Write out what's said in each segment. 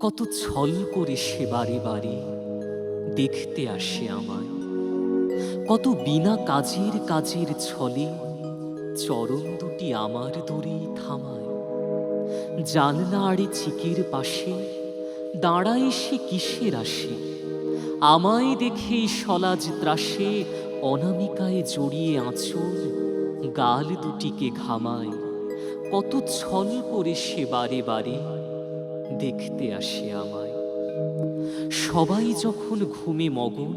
কত ছল করে সে বারে বারে দেখতে আসে আমায়। কত বিনা কাজের কাজের ছলে চরণ দুটি আমার দড়ি থামায়। জানলা আড়ে চিকের পাশে দাঁড়ায় সে কিসের আসে? আমায় দেখে সলাজ ত্রাসে অনামিকায় জড়িয়ে আঁচল গাল দুটিকে ঘামায়। কত ছল করে সে বারে বারে দেখতে আসে আমায়। সবাই যখন ঘুমে মগন,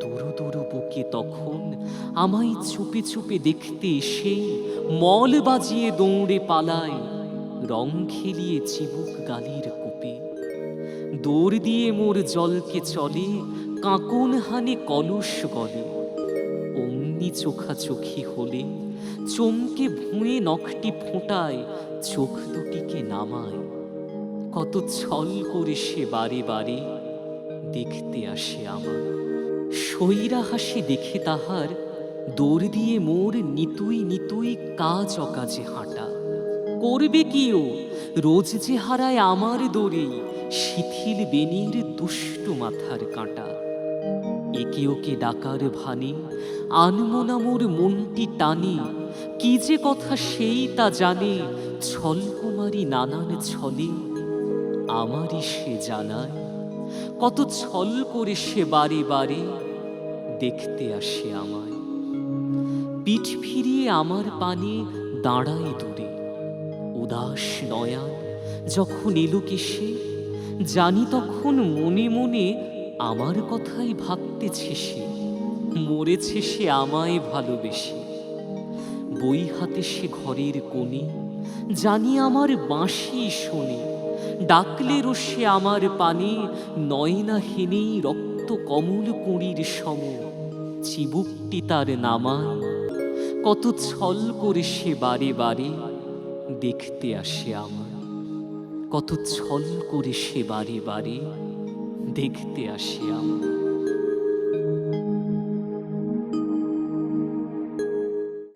দূর দূর বুকে তখন আমায় চুপে চুপে দেখতে এসেই মল বাজিয়ে দৌড়ে পালায়, রং খেলিয়ে চিবুক গালির কূপে। দৌড় দিয়ে মোর জলকে চলে, কাঁকন হানে কলস গলে। অমনি চোখাচোখি হলে চমকে ভুঁয়ে নখটি ফোঁটায়, চোখ দুটিকে নামায়। কত ছল করে সে বারে বারে দেখতে আসে আমার। সৈরা হাসি দেখে তাহার দৌড় দিয়ে মোর নিতুই নিতুই কাজ অকাজে হাঁটা। করবে কি ও? রোজ যে হারায় আমার দড়ি, শিথিল বেনির দুষ্ট মাথার কাঁটা। একে ওকে ডাকার ভানে আনমনা মোর মনটি টানে। কি যে কথা সেই তা জানে, ছলকুমারী নানান ছলে আমারই সে জানায়, কত ছল করে সে বারে বারে দেখতে আসে আমায়। পিঠ ফিরিয়ে আমার পানে দাঁড়ায় দূরে, উদাস নয়ান যখন এলো সে জানি তখন মনে মনে আমার কথাই ভাবতেছে সে, মরেছে সে আমায় ভালোবেসে। বই হাতে সে ঘরের কোণে, জানি আমার বাঁশি শোনে ডাকলে রসে আমার পানে নয়না হেনেই রক্ত কমল কুঁড়ির সম। চিবুকটি তার নামায়, কত ছল করে সে বারে বারে দেখতে আসে আমার কত ছল করে সে বারে বারে দেখতে আসে আমার